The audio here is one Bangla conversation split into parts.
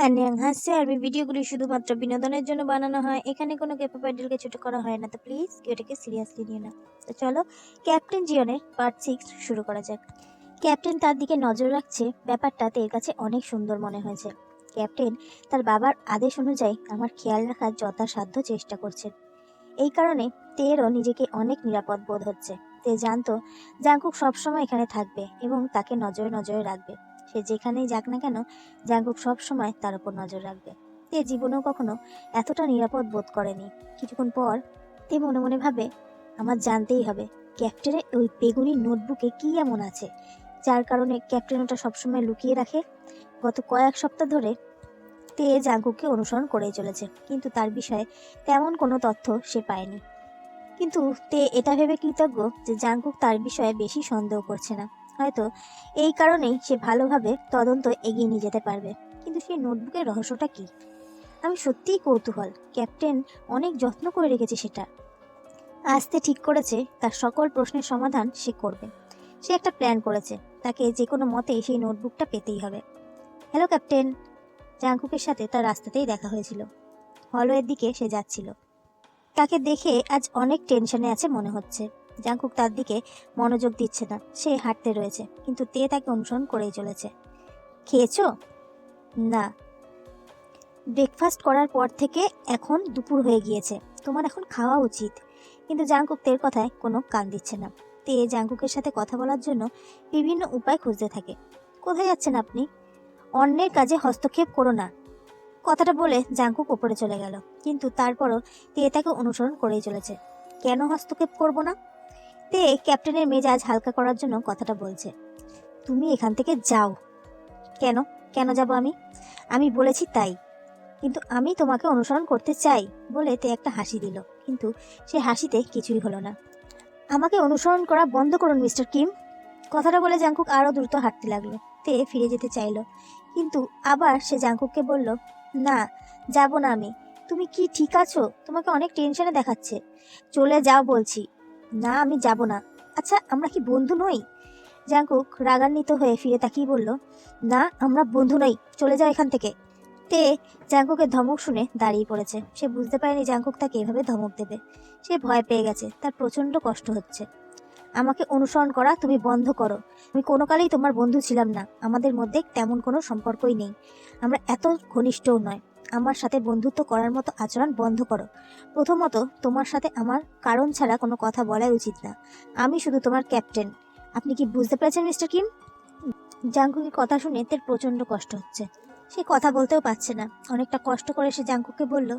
হাসছে আরবি ভিডিওগুলি শুধুমাত্র বিনোদনের জন্য বানানো হয়। এখানে কোনো ক্যাপাপাইডেলকে ছোট করা হয় না। তো প্লিজ এটাকে সিরিয়াসলি নিও না। তো চলো ক্যাপ্টেন জিওনের পার্ট সিক্স শুরু করা যাক। ক্যাপ্টেন তার দিকে নজর রাখছে। ব্যাপারটা তের কাছে অনেক সুন্দর মনে হয়েছে। ক্যাপ্টেন তার বাবার আদেশ অনুযায়ী আমার খেয়াল রাখার যথাসাধ্য চেষ্টা করছেন এই কারণে তেরও নিজেকে অনেক নিরাপদ বোধ হচ্ছে। তে জানতো জাঙ্কুক সবসময় এখানে থাকবে এবং তাকে নজরে নজরে রাখবে। সে যেখানেই যাক না কেন জাঙ্কুক সব সময় তার উপর নজর রাখবে। তে জীবনেও কখনো এতটা নিরাপদ বোধ করেনি। কিছুক্ষণ পর তে মনে মনে ভাবে, আমার জানতেই হবে ক্যাপ্টেনের ওই বেগুনি নোটবুকে কি এমন আছে? যার কারণে ক্যাপ্টেন ওটা সবসময় লুকিয়ে রাখে। গত কয়েক সপ্তাহ ধরে তে জাঙ্কুককে অনুসরণ করেই চলেছে, কিন্তু তার বিষয়ে তেমন কোনো তথ্য সে পায়নি। কিন্তু তে এটা ভেবে কৃতজ্ঞ যে জাঙ্কুক তার বিষয়ে বেশি সন্দেহ করছে না। হয়তো এই কারণেই সে ভালোভাবে তদন্ত এগিয়ে নিয়ে যেতে পারবে। কিন্তু সেই নোটবুকের রহস্যটা কি? আমি সত্যিই কৌতূহল। ক্যাপ্টেন অনেক যত্ন করে রেখেছে সেটা। আসতে ঠিক করেছে, তার সকল প্রশ্নের সমাধান সে করবে। সে একটা প্ল্যান করেছে, তাকে যে কোনো মতেই সেই নোটবুকটা পেতেই হবে। Hello, captain. জাঙ্কুকের সাথে তার রাস্তাতেই দেখা হয়েছিল। হলওয়ের দিকে সে যাচ্ছিল। তাকে দেখে আজ অনেক টেনশনে আছে মনে হচ্ছে। জাঙ্কুক তার দিকে মনোযোগ দিচ্ছে না। সে হাঁটতে রয়েছে, কিন্তু তে তাকে অনুসরণ করেই চলেছে। খেয়েছো? না। ব্রেকফাস্ট করার পর থেকে এখন দুপুর হয়ে গিয়েছে। তোমার এখন খাওয়া উচিত। কিন্তু জাঙ্কুক তের কথায় কোনো কান দিচ্ছে না। তে জাঙ্কুকের সাথে কথা বলার জন্য বিভিন্ন উপায় খুঁজতে থাকে। কোথায় যাচ্ছেন আপনি? অন্যের কাজে হস্তক্ষেপ করো না। কথাটা বলে জাঙ্কুক ওপরে চলে গেল। কিন্তু তারপরও তে তাকে অনুসরণ করেই চলেছে। কেন হস্তক্ষেপ করব না? তে ক্যাপ্টেনের মেজাজ হালকা করার জন্য কথাটা বলছে। তুমি এখান থেকে যাও। কেন? কেন যাব আমি? আমি বলেছি তাই। কিন্তু আমি তোমাকে অনুসরণ করতে চাই বলে তে একটা হাসি দিল। কিন্তু সে হাসিতে কিছুই হলো না। আমাকে অনুসরণ করা বন্ধ করুন, মিস্টার কিম। কথাটা বলে জাঙ্কুক আরও দ্রুত হাঁটতে লাগল। তে ফিরে যেতে চাইলো। কিন্তু আবার সে জাঙ্কুককে বলল, না, যাব না আমি। তুমি কি ঠিক আছো? তোমাকে অনেক টেনশনে দেখাচ্ছে। চলে যাও বলছি। না, আমি যাব না। আচ্ছা আমরা কি বন্ধু নই? জাঙ্কুক রাগান্বিত হয়ে ফিরে তাকিয়ে বলল, না, আমরা বন্ধু নই। চলে যাও এখান থেকে। তে জাঙ্কুকের ধমক শুনে দাঁড়িয়ে পড়েছে। সে বুঝতে পারেনি জাঙ্কুক তাকে এভাবে ধমক দেবে। সে ভয় পেয়ে গেছে। তার প্রচণ্ড কষ্ট হচ্ছে। আমাকে অনুসরণ করা, তুমি বন্ধ করো। আমি কোনো কালেই তোমার বন্ধু ছিলাম না। আমাদের মধ্যে তেমন কোনো সম্পর্কই নেই। আমরা এত ঘনিষ্ঠও নয়। আমার সাথে বন্ধুত্ব করার মতো আচরণ বন্ধ করো। প্রথমত, তোমার সাথে আমার কারণ ছাড়া কোনো কথা বলাই উচিত না। আমি শুধু তোমার ক্যাপ্টেন। আপনি কি বুঝতে পেরেছেন, মিস্টার কিম? জাঙ্কুকের কথা শুনে তের প্রচণ্ড কষ্ট হচ্ছে। সে কথা বলতেও পারছে না। অনেকটা কষ্ট করে সে জাঙ্কুকে বলল,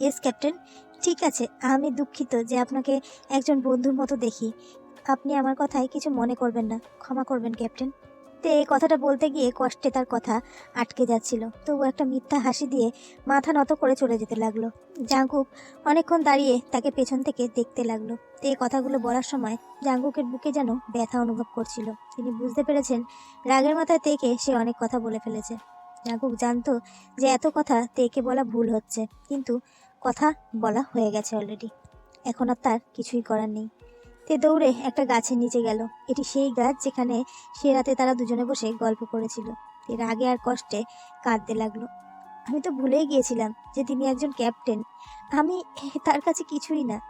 ইয়েস, ক্যাপ্টেন, ঠিক আছে, আমি দুঃখিত যে আপনাকে একজন বন্ধুর মতো দেখি। আপনি আমার কথায় কিছু মনে করবেন না। ক্ষমা করবেন, ক্যাপ্টেন। তে এই কথাটা বলতে গিয়ে কষ্টে তার কথা আটকে যাচ্ছিল। তবু একটা মিথ্যা হাসি দিয়ে মাথা নত করে চলে যেতে লাগল। জাঙ্কুক অনেকক্ষণ দাঁড়িয়ে তাকে পেছন থেকে দেখতে লাগল। তে এই কথাগুলো বলার সময় জাঙ্কুকের বুকে যেন ব্যথা অনুভব করছিল। তিনি বুঝতে পেরেছেন রাগের মাথায় তেকে সে অনেক কথা বলে ফেলেছে। জাঙ্কুক জানতো যে এত কথা তেকে বলা ভুল হচ্ছে, কিন্তু কথা বলা হয়ে গেছে অলরেডি এখন আর তার কিছুই করার নেই। তে দৌড়ে একটা গাছের নিচে গেল। এটি সেই গাছ যেখানে সে রাতে তারা দুজনে বসে গল্প করেছিল। এর আগে আর কষ্টে কাঁদতে লাগল। আমি তো ভুলেই গিয়েছিলাম যে তিনি একজন ক্যাপ্টেন। আমি তার কাছে কিছুই না।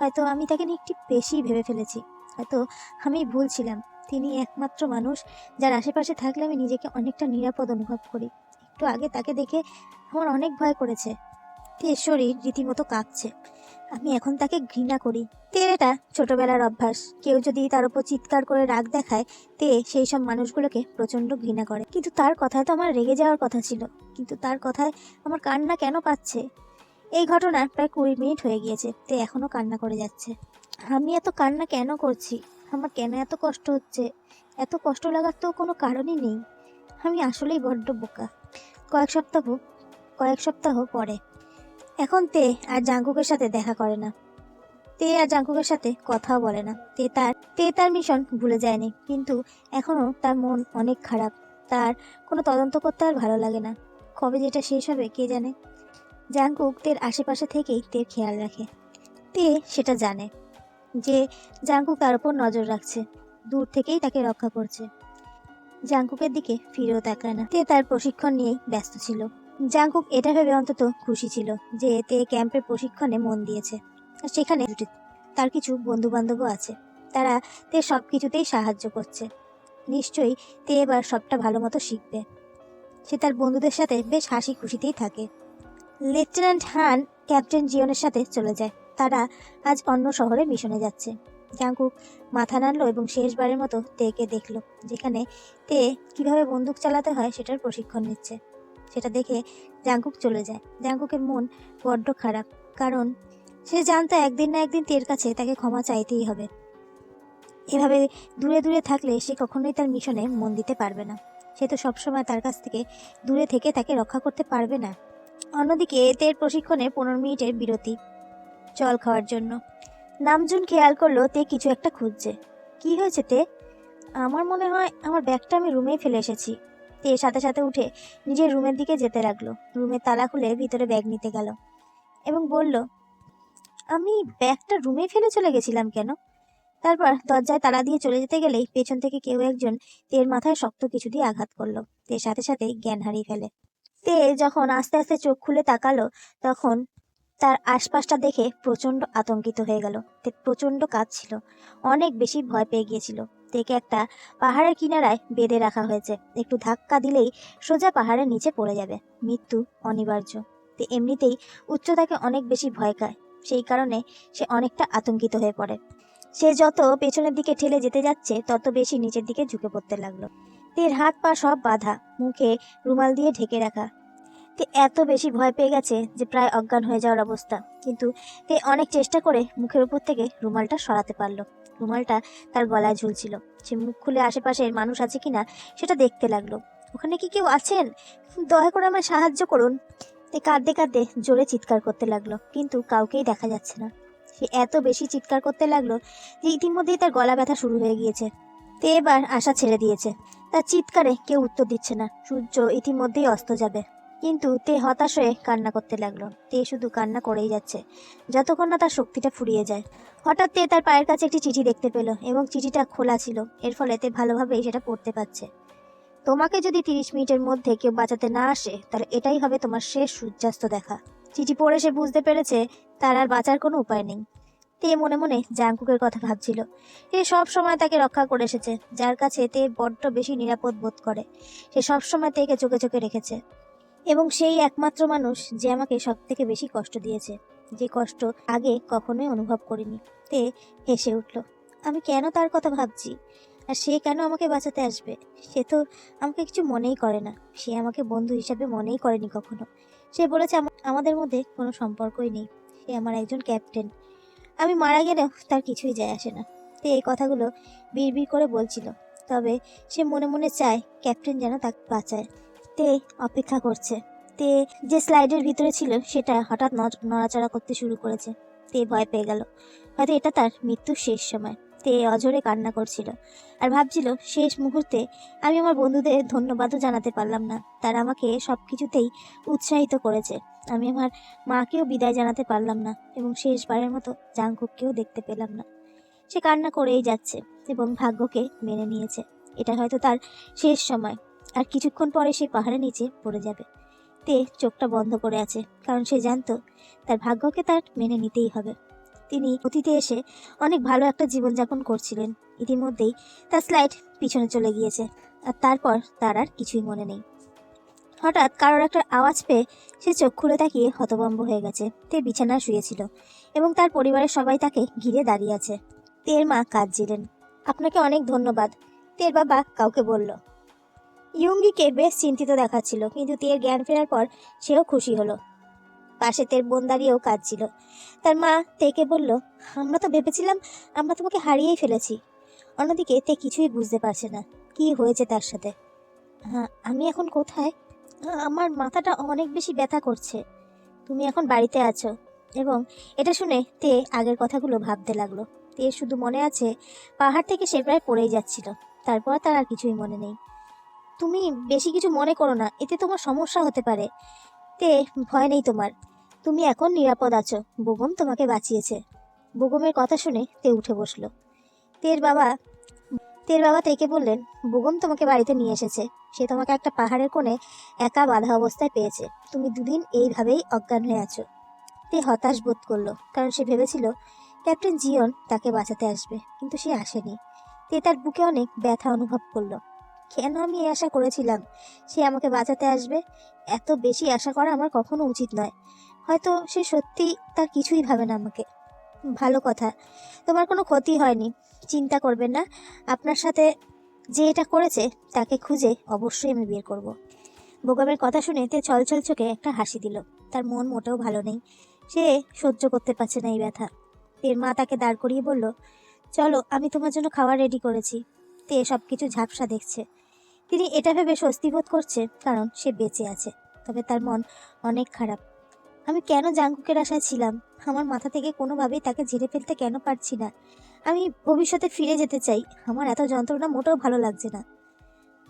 হয়তো আমি তাকে নিয়ে একটি বেশি ভেবে ফেলেছি। হয়তো আমি ভুল ছিলাম। তিনি একমাত্র মানুষ যার আশেপাশে থাকলে আমি নিজেকে অনেকটা নিরাপদ অনুভব করি। একটু আগে তাকে দেখে আমার অনেক ভয় করেছে। তে শরীর রীতিমতো কাঁপছে আমি এখন তাকে ঘৃণা করি। তের এটা ছোটবেলার অভ্যাস। কেউ যদি তার উপর চিৎকার করে রাগ দেখায়, তে সেই সব মানুষগুলোকে প্রচণ্ড ঘৃণা করে। কিন্তু তার কথায় তো আমার রেগে যাওয়ার কথা ছিল। কিন্তু তার কথায় আমার কান্না কেন পাচ্ছে? এই ঘটনা প্রায় কুড়ি মিনিট হয়ে গিয়েছে। তে এখনও কান্না করে যাচ্ছে। আমি এত কান্না কেন করছি? আমার কেন এত কষ্ট হচ্ছে? এত কষ্ট লাগার তো কোনো কারণই নেই। আমি আসলেই বড্ড বোকা। কয়েক সপ্তাহ কয়েক সপ্তাহ পরে। এখন তে আর জাঙ্কুকের সাথে দেখা করে না। তে আর জাঙ্কুকের সাথে কথাও বলে না। তে তার তে তার মিশন ভুলে যায়নি। কিন্তু এখনও তার মন অনেক খারাপ। তার কোনো তদন্ত করতে আর ভালো লাগে না। কবে যেটা শেষ হবে কে জানে? জাঙ্কুক তের আশেপাশে থেকেই তের খেয়াল রাখে। তে সেটা জানে যে জাঙ্কুক তার উপর নজর রাখছে। দূর থেকেই তাকে রক্ষা করছে। জাঙ্কুকের দিকে ফিরেও তাকায় না। তে তার প্রশিক্ষণ নিয়েই ব্যস্ত ছিল। জাংকুক এটা ভেবে অন্তত খুশি ছিল যে তে ক্যাম্পের প্রশিক্ষণে মন দিয়েছে। সেখানে তার কিছু বন্ধু বান্ধবও আছে। তারা তে সব কিছুতেই সাহায্য করছে। নিশ্চয়ই তে এবার সবটা ভালো মতো শিখবে। সে তার বন্ধুদের সাথে বেশ হাসি খুশিতেই থাকে। লেফটেন্যান্ট হান ক্যাপ্টেন জিয়নের সাথে চলে যায়। তারা আজ অন্য শহরে মিশনে যাচ্ছে। জাঙ্কুক মাথা নাড়লো এবং শেষবারের মতো তেকে দেখল, যেখানে তে কীভাবে বন্দুক চালাতে হয় সেটার প্রশিক্ষণ নিচ্ছে। সেটা দেখে জাঙ্কুক চলে যায়। জাঙ্কুকের মন বড্ড খারাপ, কারণ সে জানতো একদিন না একদিন তের কাছে তাকে ক্ষমা চাইতেই হবে। এভাবে দূরে দূরে থাকলে সে কখনোই তার মিশনে মন দিতে পারবে না। সে তো সবসময় তার কাছ থেকে দূরে থেকে তাকে রক্ষা করতে পারবে না। অন্যদিকে তের প্রশিক্ষণে পনেরো মিনিটের বিরতি জল খাওয়ার জন্য। নামজুন খেয়াল করল তে কিছু একটা খুঁজছে। কি হয়েছে তে? আমার মনে হয় আমার ব্যাগটা আমি রুমেই ফেলে এসেছি। তে সাথে সাথে উঠে নিজের রুমের দিকে যেতে লাগল। রুমের তালা খুলে ভিতরে ব্যাগ নিতে গেল এবং বলল, আমি ব্যাগটা রুমে ফেলে চলে গেছিলাম কেন? তারপর দরজায় তালা দিয়ে চলে যেতে গেলেই পেছন থেকে কেউ একজন তের মাথায় শক্ত কিছু দিয়ে আঘাত করল। তে সাথে সাথেই জ্ঞান হারিয়ে ফেলে। তে যখন আস্তে আস্তে চোখ খুলে তাকালো, তখন তার আশপাশটা দেখে প্রচণ্ড আতঙ্কিত হয়ে গেল। তে প্রচণ্ড ছিল অনেক বেশি ভয় পেয়ে গিয়েছিল। তেকে একটা পাহাড়ের কিনারায় বেঁধে রাখা হয়েছে। একটু ধাক্কা দিলেই সোজা পাহাড়ের নিচে পড়ে যাবে। মৃত্যু অনিবার্য। তে এমনিতেই উচ্চতাকে অনেক বেশি ভয় খায়। সেই কারণে সে অনেকটা আতঙ্কিত হয়ে পড়ে। সে যত পেছনের দিকে ঠেলে যেতে যাচ্ছে, তত বেশি নিচের দিকে ঝুঁকে পড়তে লাগল। তের হাত পা সব বাঁধা, মুখে রুমাল দিয়ে ঢেকে রাখা। তে এত বেশি ভয় পেয়ে গেছে যে প্রায় অজ্ঞান হয়ে যাওয়ার অবস্থা। কিন্তু তে অনেক চেষ্টা করে মুখের উপর থেকে রুমালটা সরাতে পারল। রুমালটা তার গলায় ঝুলছিল। সে মুখ খুলে আশেপাশের মানুষ আছে কিনা, সেটা দেখতে লাগল। ওখানে কি কেউ আছেন? দয়া করে আমায় সাহায্য করুন। তে কাঁদতে কাঁদতে জোরে চিৎকার করতে লাগল, কিন্তু কাউকেই দেখা যাচ্ছে না। সে এত বেশি চিৎকার করতে লাগল যে ইতিমধ্যেই তার গলা ব্যথা শুরু হয়ে গিয়েছে। তে এবার আশা ছেড়ে দিয়েছে। তার চিৎকারে কেউ উত্তর দিচ্ছে না। সূর্য ইতিমধ্যেই অস্ত যাবে। কিন্তু তে হতাশ হয়ে কান্না করতে লাগল। তে শুধু কান্না করেই যাচ্ছে, যতক্ষণ না তার শক্তিটা ফুরিয়ে যায়। হঠাৎ তে তার পায়ের কাছে একটি চিঠি দেখতে পেল এবং চিঠিটা খোলা ছিল। এর ফলে তে ভালোভাবেই সেটা পড়তে পারছে। তোমাকে যদি তিরিশ মিনিটের মধ্যে কেউ বাঁচাতে না আসে, তাহলে এটাই হবে তোমার শেষ সূর্যাস্ত দেখা। চিঠি পড়ে সে বুঝতে পেরেছে তার আর বাঁচার কোনো উপায় নেই। তে মনে মনে জাংকুকের কথা ভাবছিল। সে সব সময় তাকে রক্ষা করে এসেছে, যার কাছে তে বড্ড বেশি নিরাপদ বোধ করে। সে সব সময় তেকে চোখে চোখে রেখেছে। এবং সেই একমাত্র মানুষ যে আমাকে সব থেকে বেশি কষ্ট দিয়েছে। যে কষ্ট আগে কখনোই অনুভব করিনি। তে হেসে উঠল, আমি কেন তার কথা ভাবছি? আর সে কেন আমাকে বাঁচাতে আসবে? সে তো আমাকে কিছু মনেই করে না। সে আমাকে বন্ধু হিসাবে মনেই করেনি কখনো। সে বলেছে আমাদের মধ্যে কোনো সম্পর্কই নেই। সে আমার একজন ক্যাপ্টেন। আমি মারা গেলেও তার কিছুই যায় আসে না। তে এই কথাগুলো বিড়বিড় করে বলছিল। তবে সে মনে মনে চায় ক্যাপ্টেন যেন তাকে বাঁচায়। তে অপেক্ষা করছে। তে যে স্লাইডের ভিতরে ছিল সেটা হঠাৎ নড়াচড়া করতে শুরু করেছে। তে ভয় পেয়ে গেল। হয়তো এটা তার মৃত্যুর শেষ সময়। তে অঝরে কান্না করছিল আর ভাবছিল, শেষ মুহূর্তে আমি আমার বন্ধুদের ধন্যবাদও জানাতে পারলাম না। তারা আমাকে সব কিছুতেই উৎসাহিত করেছে। আমি আমার মাকেও বিদায় জানাতে পারলাম না এবং শেষবারের মতো জাংকুককেও দেখতে পেলাম না। সে কান্না করেই যাচ্ছে এবং ভাগ্যকে মেনে নিয়েছে। এটা হয়তো তার শেষ সময়। আর কিছুক্ষণ পরে সে পাহাড়ের নিচে পড়ে যাবে। তে চোখটা বন্ধ করে আছে, কারণ সে জানতো তার ভাগ্যকে তার মেনে নিতেই হবে। তিনি অতীতে এসে অনেক ভালো একটা জীবনযাপন করছিলেন। ইতিমধ্যেই তার স্লাইড পিছনে চলে গিয়েছে, আর তারপর তার আর কিছুই মনে নেই। হঠাৎ কারোর একটা আওয়াজ পেয়ে সে চোখ খুলে তাকিয়ে হতভম্ব হয়ে গেছে। তে বিছানায় শুয়েছিল এবং তার পরিবারের সবাই তাকে ঘিরে দাঁড়িয়ে আছে। তের মা কাঁদছিলেন। আপনাকে অনেক ধন্যবাদ। তের বাবা কাউকে বলল। ইয়ঙ্গিকে বেশ চিন্তিত দেখাচ্ছিল, কিন্তু তের জ্ঞান ফেরার পর সেও খুশি হলো। পাশে তের বোন দাঁড়িয়েও কাঁদছিল। তার মা তেকে বলল, আমরা তো ভেবেছিলাম আমরা তোমাকে হারিয়েই ফেলেছি। অন্যদিকে তে কিছুই বুঝতে পারছে না, কি হয়েছে তার সাথে। হ্যাঁ আমি এখন কোথায়? আ- আমার মাথাটা অনেক বেশি ব্যথা করছে। তুমি এখন বাড়িতে আছো। এবং এটা শুনে তে আগের কথাগুলো ভাবতে লাগল। তে শুধু মনে আছে, পাহাড় থেকে সে প্রায় পড়েই যাচ্ছিল। তারপর তার আর কিছুই মনে নেই। তুমি বেশি কিছু মনে করো না, এতে তোমার সমস্যা হতে পারে। তে, ভয় নেই তোমার। তুমি এখন নিরাপদ আছো বেগম তোমাকে বাঁচিয়েছে। বেগমের কথা শুনে তে উঠে বসল। তের বাবা তের বাবা তেকে বললেন বুগম তোমাকে বাড়িতে নিয়ে এসেছে। সে তোমাকে একটা পাহাড়ের কোণে একা বাধা অবস্থায় পেয়েছে। তুমি দুদিন এইভাবেই অজ্ঞান হয়ে আছো। তে হতাশ বোধ করল, কারণ সে ভেবেছিল, ক্যাপ্টেন জিয়ন তাকে বাঁচাতে আসবে। কিন্তু সে আসেনি। তে তার বুকে অনেক ব্যথা অনুভব করল। কেন আমি আশা করেছিলাম? সে আমাকে বাঁচাতে আসবে? এত বেশি আশা করা আমার কখনো উচিত নয়। হয়তো সে সত্যি তার কিছুই ভাবে না আমাকে। ভালো কথা। তোমার কোনো ক্ষতি হয়নি। চিন্তা করবেন না। আপনার সাথে যে এটা করেছে, তাকে খুঁজে অবশ্যই আমি বের করব। বোগামের কথা শুনে তে ছলছল চোখে একটা হাসি দিল। তার মন মোটেও ভালো নেই। সে সহ্য করতে পারছে না এই ব্যথা। তের মা তাকে দাঁড় করিয়ে বলল, চলো, আমি তোমার জন্য খাবার রেডি করেছি। তে সব কিছু ঝাপসা দেখছে। তিনি এটা ভেবে স্বস্তি বোধ করছে, কারণ সে বেঁচে আছে। তবে তার মন অনেক খারাপ। আমি কেন জাঙ্কুকের আশায় ছিলাম? আমার মাথা থেকে কোনোভাবেই তাকে ঝেড়ে ফেলতে কেন পারছি না? আমি ভবিষ্যতে ফিরে যেতে চাই। আমার এত যন্ত্রণা মোটেও ভালো লাগছে না।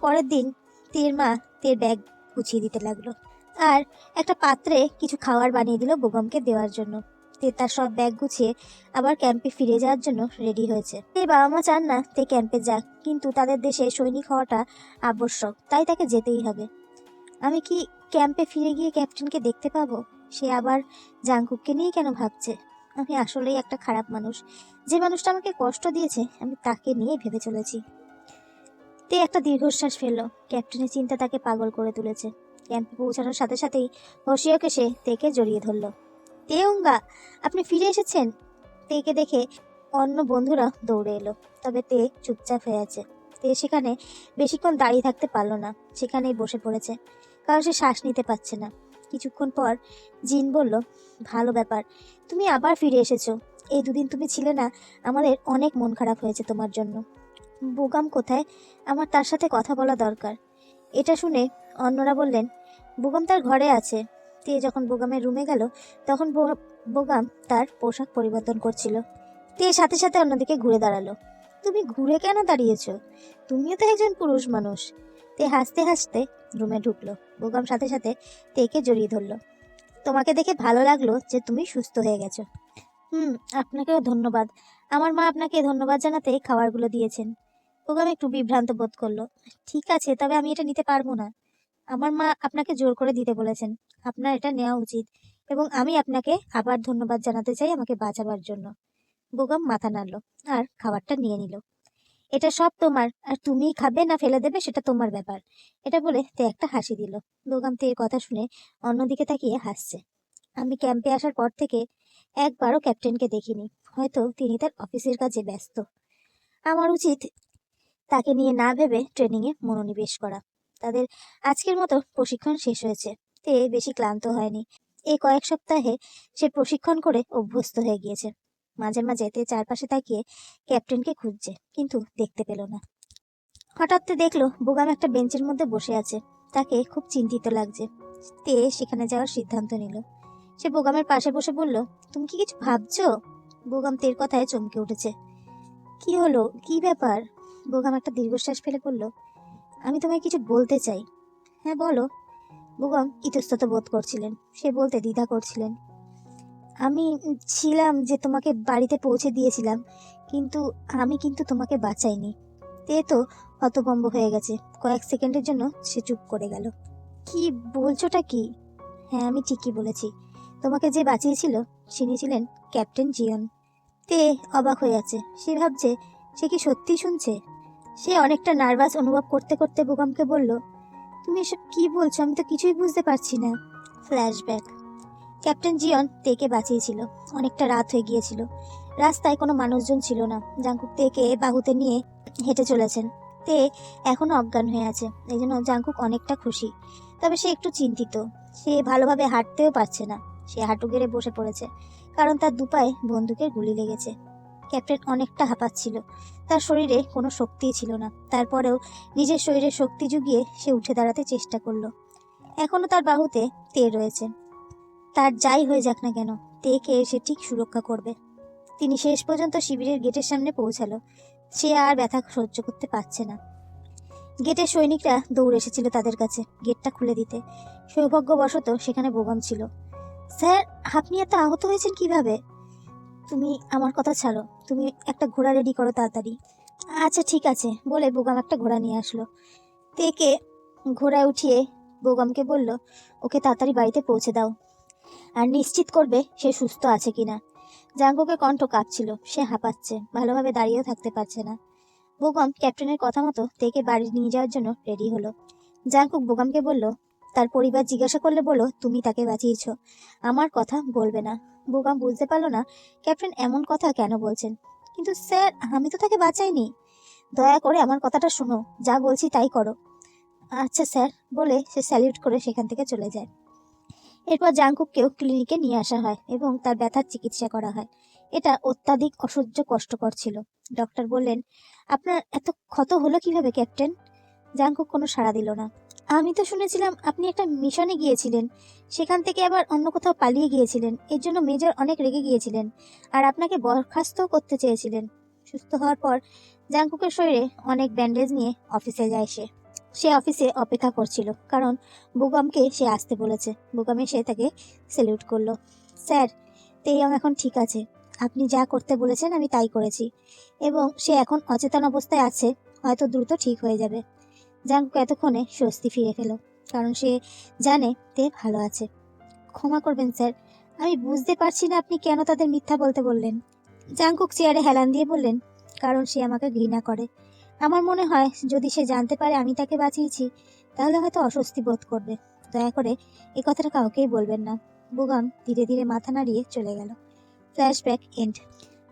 পরের দিন তের মা তের ব্যাগ গুছিয়ে দিতে লাগল। আর একটা পাত্রে কিছু খাবার বানিয়ে দিল বোগমকে দেওয়ার জন্য। তে তার সব ব্যাগ গুছিয়ে আবার ক্যাম্পে ফিরে যাওয়ার জন্য রেডি হয়েছে। তে বাবা মা চান না তে ক্যাম্পে যাক, কিন্তু তাদের দেশে সৈনিক হওয়াটা আবশ্যক, তাই তাকে যেতেই হবে। আমি কি ক্যাম্পে ফিরে গিয়ে ক্যাপ্টেনকে দেখতে পাবো? সে আবার জাংকুককে নিয়ে কেন ভাবছে? আমি আসলেই একটা খারাপ মানুষ। যে মানুষটা আমাকে কষ্ট দিয়েছে, আমি তাকে নিয়ে ভেবে চলেছি। তে একটা দীর্ঘশ্বাস ফেলল। ক্যাপ্টেনের চিন্তা তাকে পাগল করে তুলেছে। ক্যাম্পে পৌঁছানোর সাথে সাথেই হসিয়কে সে তেকে জড়িয়ে ধরলো। তে উঙ্গা, আপনি ফিরে এসেছেন? তেকে দেখে অন্য বন্ধুরা দৌড়ে এলো, তবে তে চুপচাপ হয়ে আছে। তে সেখানে বেশিক্ষণ দাঁড়িয়ে থাকতে পারল না, সেখানেই বসে পড়েছে। কারণ সে শ্বাস নিতে পারছে না। কিছুক্ষণ পর জিন বলল, ভালো ব্যাপার, তুমি আবার ফিরে এসেছ। এই দুদিন তুমি ছিলে না, আমাদের অনেক মন খারাপ হয়েছে তোমার জন্য। বোগাম কোথায়? আমার তার সাথে কথা বলা দরকার। এটা শুনে অন্যরা বললেন, বোগাম তার ঘরে আছে। তে যখন বোগামের রুমে গেল, তখন বোগাম তার পোশাক পরিবর্তন করছিল। তে সাথে সাথে অন্যদিকে ঘুরে দাঁড়াল। তুমি ঘুরে কেন দাঁড়িয়েছ? তুমিও তো একজন পুরুষ মানুষ। তে হাসতে হাসতে রুমে ঢুকলো। বোগাম সাথে সাথে তেকে জড়িয়ে ধরলো। তোমাকে দেখে ভালো লাগল যে তুমি সুস্থ হয়ে গেছো। হুম, আপনাকেও ধন্যবাদ। আমার মা আপনাকে ধন্যবাদ জানাতে খাবারগুলো দিয়েছেন। বোগাম একটু বিভ্রান্ত বোধ করল। ঠিক আছে, তবে আমি এটা নিতে পারব না। আমার মা আপনাকে জোর করে দিতে বলেছেন। আপনার এটা নেওয়া উচিত এবং আমি আপনাকে আবার ধন্যবাদ জানাতে চাই আমাকে বাঁচাবার জন্য। বোগাম মাথা নাড়লো আর খাবারটা নিয়ে নিল। এটা সব তোমার, আর তুমি খাবে না ফেলে দেবে সেটা তোমার ব্যাপার। এটা বলে তে একটা হাসি দিল। বোগাম তে কথা শুনে অন্যদিকে তাকিয়ে হাসছে। আমি ক্যাম্পে আসার পর থেকে একবারও ক্যাপ্টেনকে দেখিনি। হয়তো তিনি তার অফিসের কাজে ব্যস্ত। আমার উচিত তাকে নিয়ে না ভেবে ট্রেনিংয়ে মনোনিবেশ করা। তাদের আজকের মতো প্রশিক্ষণ শেষ হয়েছে। তে বেশি ক্লান্ত হয়নি। এই কয়েক সপ্তাহে সে প্রশিক্ষণ করে অভ্যস্ত হয়ে গিয়েছে। মাঝে মাঝে তে চারপাশে তাকিয়ে ক্যাপ্টেনকে খুঁজছে, কিন্তু দেখতে পেল না। হঠাৎ তে দেখল বোগাম একটা বেঞ্চের মধ্যে বসে আছে। তাকে খুব চিন্তিত লাগছে। তে সেখানে যাওয়ার সিদ্ধান্ত নিল। সে বোগামের পাশে বসে বলল, তুমি কি কিছু ভাবছ? বোগাম তের কথায় চমকে উঠেছে। কি হলো? কি ব্যাপার? বোগাম একটা দীর্ঘশ্বাস ফেলে বলল আমি তোমায় কিছু বলতে চাই। হ্যাঁ বলো। বুগম ইতস্তত বোধ করছিলেন। সে বলতে দ্বিধা করছিলেন। আমি ছিলাম যে তোমাকে বাড়িতে পৌঁছে দিয়েছিলাম, কিন্তু আমি কিন্তু তোমাকে বাঁচাইনি। তে তো হতভম্ব হয়ে গেছে। কয়েক সেকেন্ডের জন্য সে চুপ করে গেল। কি বলছোটা কি? হ্যাঁ আমি ঠিকই বলেছি। তোমাকে যে বাঁচিয়েছিল তিনি ছিলেন ক্যাপ্টেন জিয়ন। তে অবাক হয়ে আছে। সে ভাবছে, সে কি সত্যি শুনছে? সে অনেকটা নার্ভাস অনুভব করতে করতে বোগামকে বলল, তুমি এসব কি বলছো? আমি তো কিছুই বুঝতে পারছি না। ফ্ল্যাশব্যাক ক্যাপ্টেন জিয়ন তেকে বাঁচিয়েছিল। অনেকটা রাত হয়ে গিয়েছিল। রাস্তায় কোনো মানুষজন ছিল না। জাঙ্কুক তেকে বাহুতে নিয়ে হেঁটে চলেছেন। তে এখনও অজ্ঞান হয়ে আছে। এই জন্য জাঙ্কুক অনেকটা খুশি। তবে সে একটু চিন্তিত। সে ভালোভাবে হাঁটতেও পারছে না। সে হাঁটু গেড়ে বসে পড়েছে। কারণ তার দুপায়ে বন্দুকের গুলি লেগেছে। ক্যাপ্টেন অনেকটা হাঁপাচ্ছিল। তার শরীরে কোনো শক্তিই ছিল না। তারপরেও নিজের শরীরে শক্তি জুগিয়ে সে উঠে দাঁড়াতে চেষ্টা করল। এখনও তার বাহুতে তে রয়েছে। তার যাই হয়ে যাক না কেন, তেকে সে ঠিক সুরক্ষা করবে। তিনি শেষ পর্যন্ত শিবিরের গেটের সামনে পৌঁছালো। সে আর ব্যথা সহ্য করতে পারছে না। গেটের সৈনিকরা দৌড়ে এসেছিল তাদের কাছে, গেটটা খুলে দিতে। সৌভাগ্যবশত সেখানে বোগাম ছিল। স্যার, আপনি এত আহত হয়েছেন কীভাবে? তুমি আমার কথা ছাড়ো। তুমি একটা ঘোড়া রেডি করো তাড়াতাড়ি। আচ্ছা ঠিক আছে। বলে বোগাম একটা ঘোড়া নিয়ে আসলো। তেকে ঘোড়ায় উঠিয়ে বোগামকে বলল, ওকে তাড়াতাড়ি বাড়িতে পৌঁছে দাও। আর নিশ্চিত করবে সে সুস্থ আছে কিনা। জাঙ্কুকে কণ্ঠ কাঁপছিল। সে হাঁপাচ্ছে। ভালোভাবে দাঁড়িয়েও থাকতে পারছে না। বোগাম ক্যাপ্টেনের কথা মতো তেকে বাড়ি নিয়ে যাওয়ার জন্য রেডি হলো। জাঙ্কুক বোগামকে বলল, তার পরিবার জিজ্ঞাসা করলে বলো, তুমি তাকে বাঁচিয়েছ। আমার কথা বলবে না। বোগাম বুঝতে পারল না ক্যাপ্টেন এমন কথা কেন বলছেন? কিন্তু স্যার, আমি তো তাকে বাঁচাইনি। দয়া করে আমার কথাটা শোনো, যা বলছি তাই করো। আচ্ছা স্যার, বলে সে স্যালিউট করে সেখান থেকে চলে যায়। এরপর জাংকুককেও ক্লিনিকে নিয়ে আসা হয় এবং তার ব্যথার চিকিৎসা করা হয়। এটা অত্যাধিক অসহ্য, কষ্টকর ছিল। ডক্টর বললেন, আপনার এত ক্ষত হলো কীভাবে, ক্যাপ্টেন? জাংকুক কোনো সাড়া দিল না। আমি তো শুনেছিলাম আপনি একটা মিশনে গিয়েছিলেন। সেখান থেকে আবার অন্য কোথাও পালিয়ে গিয়েছিলেন। এর জন্য মেজর অনেক রেগে গিয়েছিলেন আর আপনাকে বরখাস্ত করতে চেয়েছিলেন। সুস্থ হওয়ার পর জাংকুকের শরীরে অনেক ব্যান্ডেজ নিয়ে অফিসে যায় সে। সে অফিসে অপেক্ষা করছিল, কারণ বুগামকে সে আসতে বলেছে। বুগাম এসে তাকে স্যালিউট করল। স্যার তেইয়ং এখন ঠিক আছে। আপনি যা করতে বলেছেন আমি তাই করেছি। এবং সে এখন অচেতন অবস্থায় আছে। হয়তো দ্রুত ঠিক হয়ে যাবে। জাংকুক এতক্ষণে স্বস্তি ফিরে পেল, কারণ সে জানে তে ভালো আছে। ক্ষমা করবেন, স্যার। আমি বুঝতে পারছি না আপনি কেন তাদের মিথ্যা বলতে বললেন। জাংকুক চেয়ারে হেলান দিয়ে বললেন, কারণ সে আমাকে ঘৃণা করে। আমার মনে হয় যদি সে জানতে পারে আমি তাকে বাঁচিয়েছি, তাহলে হয়তো অস্বস্তি বোধ করবে। দয়া করে এ কথাটা কাউকেই বলবেন না। বোগাম ধীরে ধীরে মাথা নাড়িয়ে চলে গেল। Flashback and.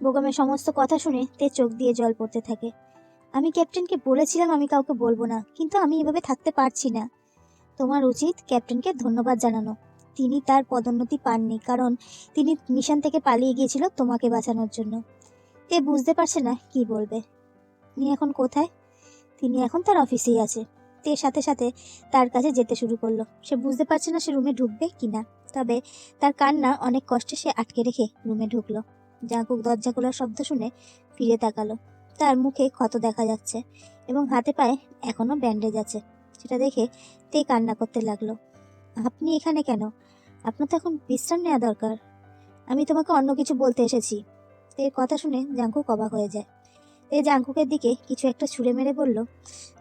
বোগামের সমস্ত কথা শুনে তে চোখ দিয়ে জল পড়তে থাকে। আমি ক্যাপ্টেনকে বলেছিলাম আমি কাউকে বলব না, কিন্তু আমি এভাবে থাকতে পারছি না। তোমার উচিত ক্যাপ্টেনকে ধন্যবাদ জানানো। তিনি তার পদোন্নতি পাননি, কারণ তিনি মিশন থেকে পালিয়ে গিয়েছিল তোমাকে বাঁচানোর জন্য। তে বুঝতে পারছে না কি বলবে। তিনি এখন কোথায়? তিনি এখন তার অফিসেই আছে। তে সাথে সাথে তার কাছে যেতে শুরু করল। সে বুঝতে পারছে না সে রুমে ঢুকবে কিনা। তবে তার কান্না অনেক কষ্টে সে আটকে রেখে রুমে ঢুকলো। জাঁকুক দরজা খোলার শব্দ শুনে ফিরে তাকালো। তার মুখে ক্ষত দেখা যাচ্ছে এবং হাতে পায়ে এখনও ব্যান্ডেজ আছে। সেটা দেখে তে কান্না করতে লাগল। আপনি এখানে কেন? আপনার তো এখন বিশ্রাম নেওয়া দরকার। আমি তোমাকে অন্য কিছু বলতে এসেছি। তে কথা শুনে জাঙ্কুক অবাক হয়ে যায়। তে জাঙ্কুকের দিকে কিছু একটা ছুঁড়ে মেরে বলল,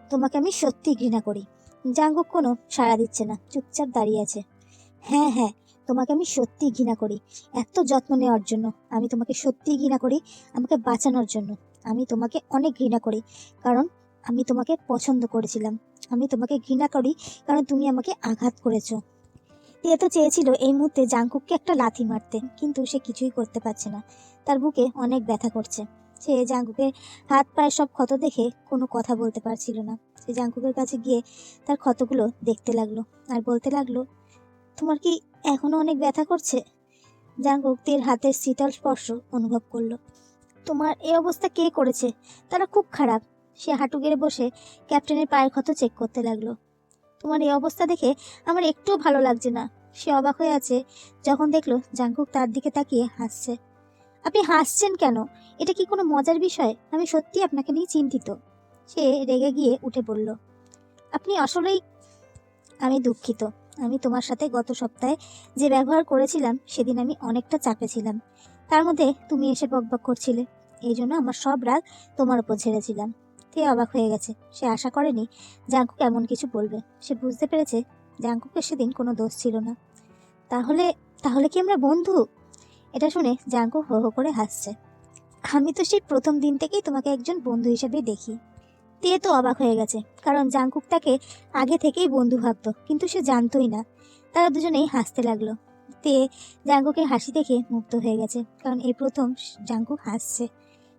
তোমাকে আমি সত্যি ঘৃণা করি। জাঙ্কুক কোনো সাড়া দিচ্ছে না, চুপচাপ দাঁড়িয়ে আছে। হ্যাঁ হ্যাঁ তোমাকে আমি সত্যি ঘৃণা করি। এত যত্ন নেওয়ার জন্য, আমি তোমাকে সত্যি ঘৃণা করি আমাকে বাঁচানোর জন্য। আমি তোমাকে অনেক ঘৃণা করি, কারণ আমি তোমাকে পছন্দ করেছিলাম। আমি তোমাকে ঘৃণা করি কারণ তুমি আমাকে আঘাত করেছ। তে তো চেয়েছিল এই মুহূর্তে জাংকুককে একটা লাথি মারতে, কিন্তু সে কিছুই করতে পারছে না। তার বুকে অনেক ব্যথা করছে। সে জাঙ্কুকের হাত পায়ের সব ক্ষত দেখে কোনো কথা বলতে পারছিল না। সে জাঙ্কুকের কাছে গিয়ে তার ক্ষতগুলো দেখতে লাগল আর বলতে লাগল, তোমার কি এখনও অনেক ব্যথা করছে? জাঙ্কুক তের হাতের শীতল স্পর্শ অনুভব করল। তোমার এই অবস্থা কে করেছে? তারা খুব খারাপ। সে হাঁটু গেড়ে বসে ক্যাপ্টেনের পায়ের ক্ষত চেক করতে লাগল। তোমার এই অবস্থা দেখে আমার একটুও ভালো লাগছে না। সে অবাক হয়ে আছে, যখন দেখল জাঙ্কুক তার দিকে তাকিয়ে হাসছে। আপনি হাসছেন কেন? এটা কি কোনো মজার বিষয়? আমি সত্যি আপনাকে নিয়ে চিন্তিত। সে রেগে গিয়ে উঠে পড়ল আপনি আসলেই আমি দুঃখিত। আমি তোমার সাথে গত সপ্তাহে যে ব্যবহার করেছিলাম, সেদিন আমি অনেকটা চাপে ছিলাম। তার মধ্যে তুমি এসে বকবক করছিলে। এই জন্য আমার সব রাগ তোমার উপর ছেড়েছিলাম তে অবাক হয়ে গেছে। সে আশা করেনি জাঙ্কুক এমন কিছু বলবে। সে বুঝতে পেরেছে জাঙ্কুকের সেদিন কোনো দোষ ছিল না। তাহলে তাহলে কি আমরা বন্ধু? এটা শুনে জাঙ্কু হো হো করে হাসছে। আমি তো সেই প্রথম দিন থেকেই তোমাকে একজন বন্ধু হিসেবে দেখি। তে তো অবাক হয়ে গেছে, কারণ জাঙ্কুক তাকে আগে থেকেই বন্ধু ভাবতো, কিন্তু সে জানতোই না। তারা দুজনেই হাসতে লাগল। তে জাঙ্কুকের হাসি দেখে মুগ্ধ হয়ে গেছে, কারণ এই প্রথম জাঙ্কুক হাসছে।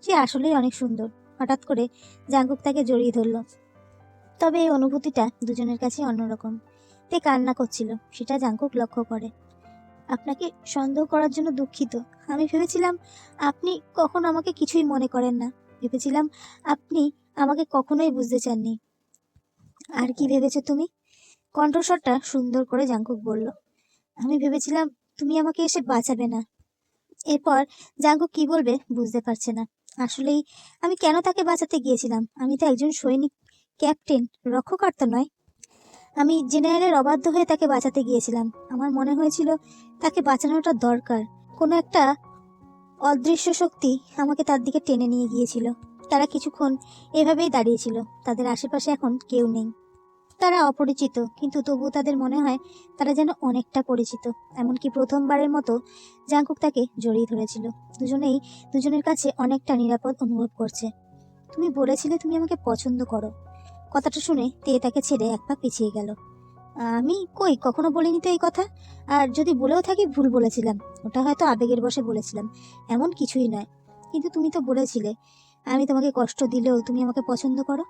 সে আসলেই অনেক সুন্দর। হঠাৎ করে জাঙ্কুক তাকে জড়িয়ে ধরলো। তবে এই অনুভূতিটা দুজনের কাছে অন্যরকম। তে কান্না করছিল, সেটা জাঙ্কুক লক্ষ্য করে। আপনাকে সন্দেহ করার জন্য দুঃখিত। আমি ভেবেছিলাম আপনি কখনো আমাকে কিছুই মনে করেন না। ভেবেছিলাম আপনি আমাকে কখনোই বুঝতে চাননি। আর কি ভেবেছো তুমি? কণ্ঠস্বরটা সুন্দর করে জাঙ্কুক বলল। আমি ভেবেছিলাম তুমি আমাকে এসে বাঁচাবে না। এরপর জাঙ্কুক কি বলবে বুঝতে পারছে না। আসলেই আমি কেন তাকে বাঁচাতে গিয়েছিলাম? আমি তো একজন সৈনিক, ক্যাপ্টেন, রক্ষকর্তা নয়। আমি জেনারেলের অবাধ্য হয়ে তাকে বাঁচাতে গিয়েছিলাম। আমার মনে হয়েছিল তাকে বাঁচানোটা দরকার। কোনো একটা অদৃশ্য শক্তি আমাকে তার দিকে টেনে নিয়ে গিয়েছিল। তারা কিছুক্ষণ এভাবেই দাঁড়িয়েছিল তাদের আশেপাশে এখন কেউ নেই। তারা অপরিচিত, কিন্তু তবুও তাদের মনে হয় তারা যেন অনেকটা পরিচিত। এমনকি প্রথমবারের মতো জাঙ্কুক তাকে জড়িয়ে ধরেছিল। দুজনেই, দুজনের কাছে অনেকটা নিরাপদ অনুভব করছে। তুমি বলেছিলে তুমি আমাকে পছন্দ করো। কথাটা শুনে তে তাকে ছেড়ে এক পা পিছিয়ে গেল। আমি? কই? কখনো বলিনি তো এই কথা? আর যদি বলেও থাকি ভুল বলেছিলাম। ওটা হয়তো আবেগের বসে বলেছিলাম। এমন কিছুই নয়। কিন্তু তুমি তো বলেছিলে, আমি তোমাকে কষ্ট দিলেও তুমি আমাকে পছন্দ করো।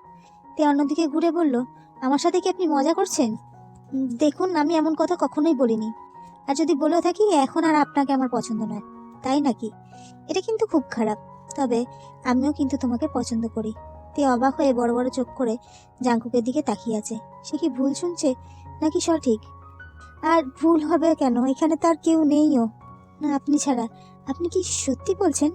তে অন্যদিকে ঘুরে বলল আমার সাথে কি আপনি মজা করছেন? দেখুন, আমি এমন কথা কখনোই বলিনি। আর যদি বলেও থাকি, এখন আর আপনাকে আমার পছন্দ নয়। তাই নাকি? এটা কিন্তু খুব খারাপ। তবে আমিও কিন্তু তোমাকে পছন্দ করি। তে অবাক হয়ে বড় বড় চোখ করে জাঙ্কুকের দিকে তাকিয়ে আছে। সে কি ভুল শুনছে? নাকি সঠিক আর ভুল হবে কেন? এখানে তার কেউ নেইও না, আপনি ছাড়া। আপনি কি সত্যি বলছেন?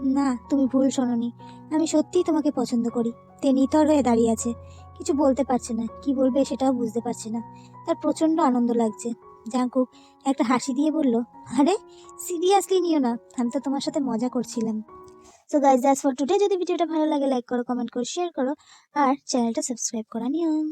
না, তুমি ভুল শোনোনি। আমি সত্যিই তোমাকে পছন্দ করি। তে নিথর হয়ে দাঁড়িয়ে আছে। কিছু বলতে পারছে না, কি বলবে সেটাও বুঝতে পারছে না। তার প্রচণ্ড আনন্দ লাগছে। জাঙ্কুক একটা হাসি দিয়ে বলল, আরে, সিরিয়াসলি নিও না, আমি তো তোমার সাথে মজা করছিলাম। So guys that's for today যদি ভিডিওটা ভালো লাগে লাইক করো কমেন্ট করো শেয়ার করো, আর চ্যানেলটা সাবস্ক্রাইব করা নিয়ম।